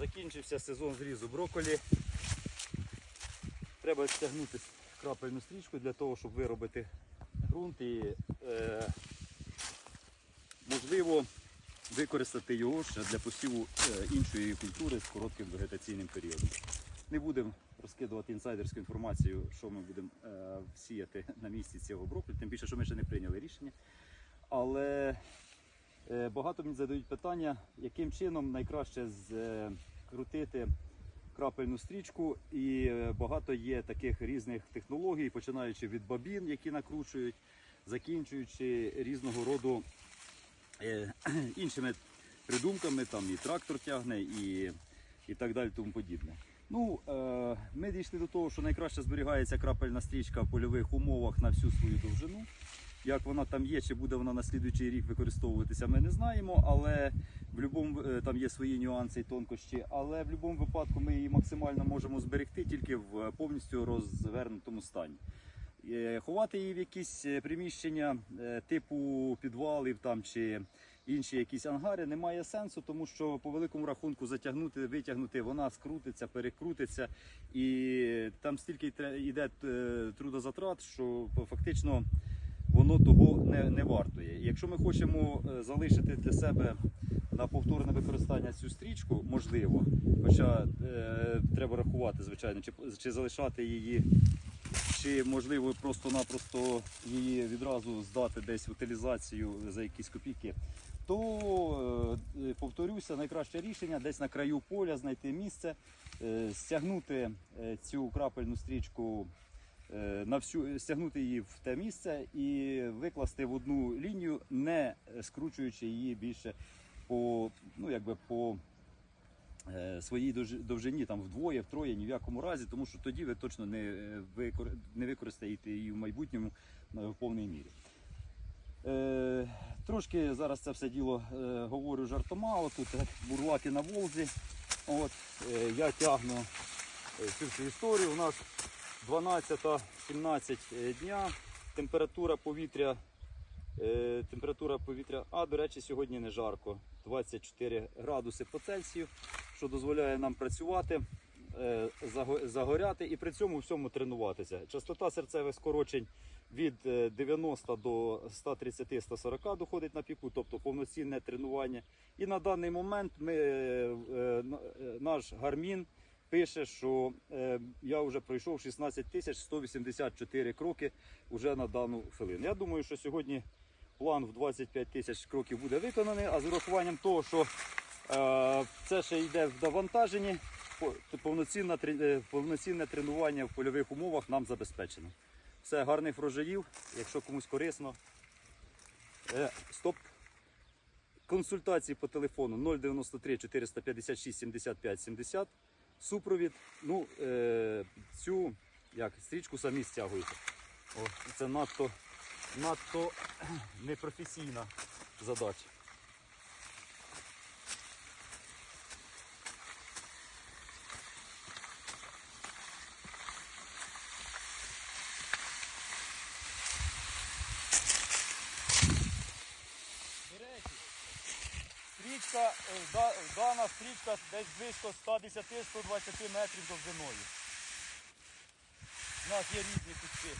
Закінчився сезон зрізу брокколі. Треба стягнути крапельну стрічку для того, щоб виробити ґрунт і е, можливо використати його ще для посіву е, іншої культури з коротким вегетаційним періодом. Не будемо розкидувати інсайдерську інформацію, що ми будемо е, сіяти на місці цього брокколі, тим більше, що ми ще не прийняли рішення. Але багато мені задають питання, яким чином найкраще скрутити крапельну стрічку. І е, багато є таких різних технологій, починаючи від бабін, які накручують, закінчуючи різного роду е, іншими придумками, там і трактор тягне, і, і так далі, тому подібне. Ну, е, ми дійшли до того, що найкраще зберігається крапельна стрічка в польових умовах на всю свою довжину. Як вона там є, чи буде вона на слідуючий рік використовуватися, ми не знаємо, але в будь-якому там є свої нюанси і тонкощі. Але в будь-якому випадку ми її максимально можемо зберегти тільки в повністю розвернутому стані. Е, Ховати її в якісь е, приміщення е, типу підвалів там чи інші якісь ангари немає сенсу, тому що по великому рахунку затягнути, витягнути, вона скрутиться, перекрутиться, і там стільки йде е, трудозатрат, що фактично воно того не, не вартує. Якщо ми хочемо е, залишити для себе на повторне використання цю стрічку, можливо, хоча е, треба рахувати, звичайно, чи, чи залишати її чи можливо просто-напросто її відразу здати десь в утилізацію за якісь копійки, то е, повторюся, найкраще рішення десь на краю поля знайти місце, е, стягнути е, цю крапельну стрічку. е, На всю стягнути її в те місце і викласти в одну лінію, не скручуючи її більше по ну якби по е, своїй довж- довжині там вдвоє, втроє, ні в якому разі, тому що тоді ви точно не, е, викор- не використаєте її в майбутньому е, в повній мірі. Е, трошки зараз це все діло е, говорю жартома. Тут е, бурлаки на Волзі. От, я тягну е, цю всю історію. У нас 12-17 дня. Температура повітря. Температура повітря, а до речі, сьогодні не жарко. 24 градуси по Цельсію, що дозволяє нам працювати, загоряти і при цьому всьому тренуватися. Частота серцевих скорочень від е, 90 до 130-140 доходить на піку, тобто повноцінне тренування. І на даний момент ми, е, е, на- е, наш гармін пише, що е, я вже пройшов 16 тисяч 184 кроки вже на дану хвилину. Я думаю, що сьогодні план в 25 тисяч кроків буде виконаний, а з урахуванням того, що е, це ще йде в довантаженні, повноцінне, повноцінне тренування в польових умовах нам забезпечено. Все, гарних врожаїв, якщо комусь корисно. Е, стоп. Консультації по телефону 093 456 75 70. Супровід. Ну, е, цю як, стрічку самі стягуєте. О, це надто, надто непрофесійна задача. До речі, стрічка, е, дана стрічка десь близько 110-120 метрів довжиною. У нас є різні кутки.